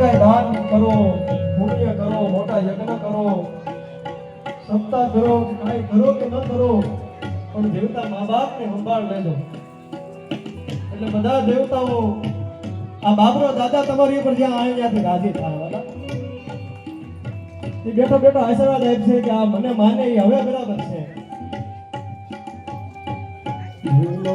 કાંઈ દાન કરો, પુણ્ય કરો, મોટા યજ્ઞ કરો. સત્તા કરો, કઈ કરો કે ન કરો, પણ દેવતા મા બાપને સંભાળ લેજો. એટલે બધા દેવતાઓ, આ બાબરો દાદા તમારી ઉપર જ્યાં આવે ત્યાંથી રાજી થાય એ બેઠો બેઠો આશીર્વાદ આપશે કે આ મને માને, એ હવે બરાબર છે. ભૂલો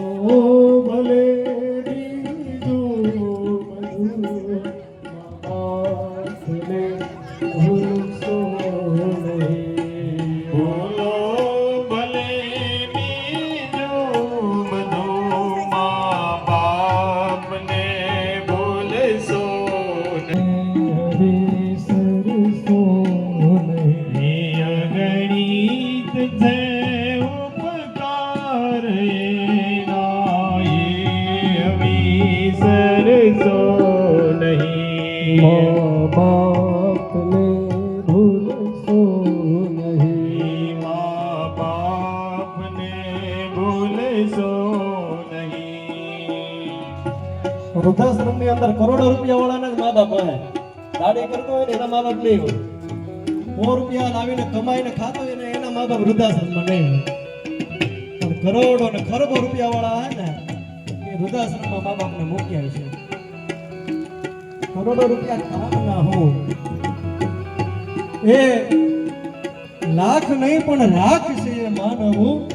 મા બાપને ભૂલશો નહીં. મા બાપને ભૂલશો નહીં. વૃદ્ધાશ્રમની અંદર કરોડો રૂપિયા વાળાના જ મા બાપ હોય દાડી કરતો હોય ને એના મા બાપ નહીં હોય. સો રૂપિયા લાવીને કમાઈને ખાતો હોય ને એના મા બાપ વૃદ્ધાશ્રમમાં નહીં હોય. પણ કરોડો ને ખરબો રૂપિયા વાળા હોય ને એ વૃદ્ધાશ્રમમાં મા બાપને મૂકી આવે છે. કરોડો રૂપિયા કામના હો. એ લાખ નહીં પણ રાખ છે એ માનવું.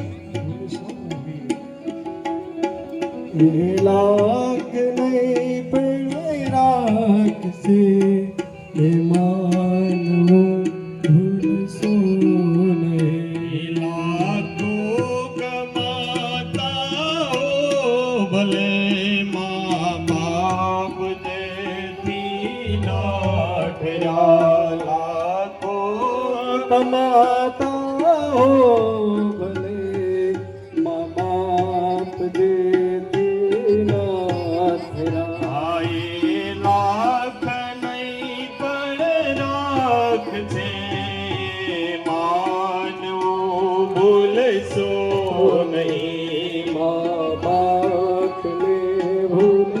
લાખ ના લાખો કમાતા હો ભલે મા બાપ જેથી ના થયા. આયે લાખ નહીં પણ રાખશે માનવું ભૂલશો નહીં મા બાપને ભૂલશો નહીં.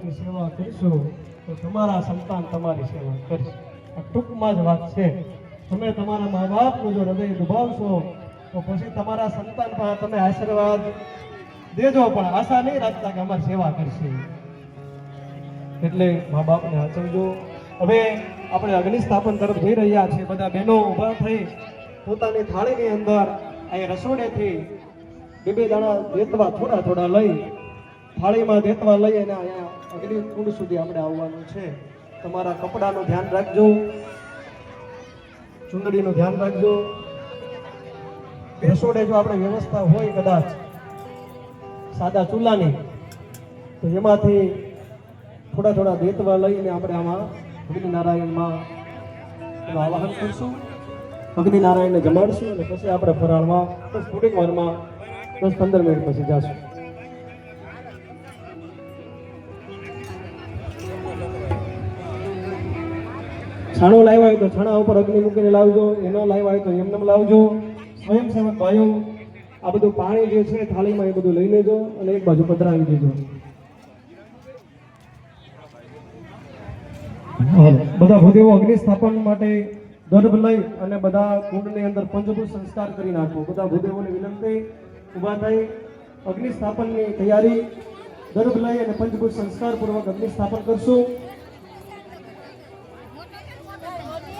તમારા સેવા કરીશું, તો તમારા સંતાન તમારી સેવા કરશે. આ ટૂંકમાં જ વાત છે. તમે તમારા મા બાપનું જો હૃદય દુભાવશો, તો પછી તમારા સંતાન પણ તમે આશીર્વાદ દેજો, પણ આશા નહીં રાખતા કે અમારી સેવા કરશે. એટલે મા બાપને આચરજો. હવે આપણે અગ્નિ સ્થાપન તરફ જઈ રહ્યા છીએ. બધા બહેનો ઊભા થઈ પોતાની થાળીની અંદર અહીં રસોડેથી બે બે દાણા વેતવા થોડા થોડા લઈ થાળીમાં દેતવા લઈ અને અહીંયા અગ્નિ કુંડ સુધી આપણે આવવાનું છે. તમારા કપડાનું ધ્યાન રાખજો. ચુંદડીનું ધ્યાન રાખજો. રસોડે જો આપણે વ્યવસ્થા હોય કદાચ સાદા ચૂલાની, તો એમાંથી થોડા થોડા દેતવા લઈને આપણે આમાં અગ્નિનારાયણમાં આવાહન કરશું. અગ્નિનારાયણને જમાડશું અને પછી આપણે ફરાળમાં બસ થોડીક વારમાં દસ પંદર મિનિટ પછી જશું. છાણો લાવ્યા હોય તો છાણા ઉપર અગ્નિ મૂકીને લાવજો. એનો લાવ્યા હોય તો એમને લાવજો. સ્વયંસેવક ભાઈઓ આ બધું પાણી જે છે થાળીમાં એ બધું લઈ લેજો અને એક બાજુ પધરાવી દેજો. બધા ભૂદેવો અગ્નિ સ્થાપન માટે ગર્ભ લઈ અને બધા કુંડની અંદર પંચભૂત સંસ્કાર કરી નાખો. બધા ભૂદેવોની વિનંતી ઊભા થઈ અગ્નિ સ્થાપનની તૈયારી ગર્ભ લઈ અને પંચભૂત સંસ્કાર પૂર્વક અગ્નિ સ્થાપન કરશું.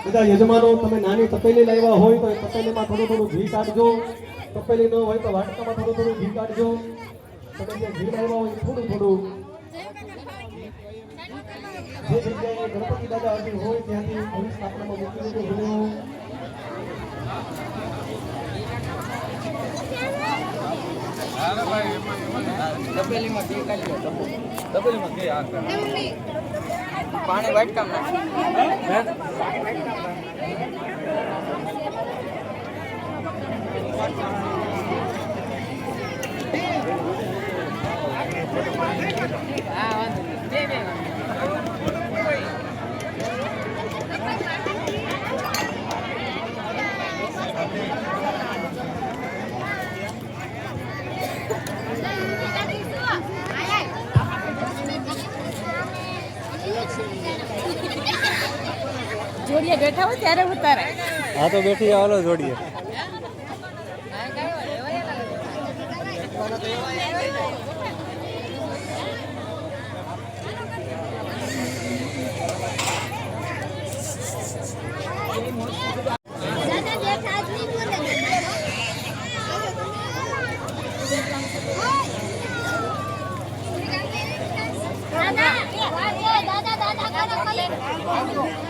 બધા યજમાનો તમે નાની તપેલી લાવ્યા હોય તો એ તપેલીમાં થોડું થોડું ઘી કાઢજો. તપેલી ન હોય તો વાટકામાં થોડું થોડું ઘી કાઢજો. તમે જે ઘી લાવ્યા હોય થોડું થોડું. જે જગ્યાએ ગણપતિ દાદા હજી હોય ત્યાંથી ભવિષ્ય સ્થાપનામાં મૂકી દેજો ગુરુઓ. તપેલીમાં ઘી કાઢજો તપેલીમાં ઘી આ કર. પાણી વાટકામ નાખ જોડીએ બેઠા હોય ત્યારે ઉતારે. હા તો બેઠી જાવ જોડીએ. દાદા દાદા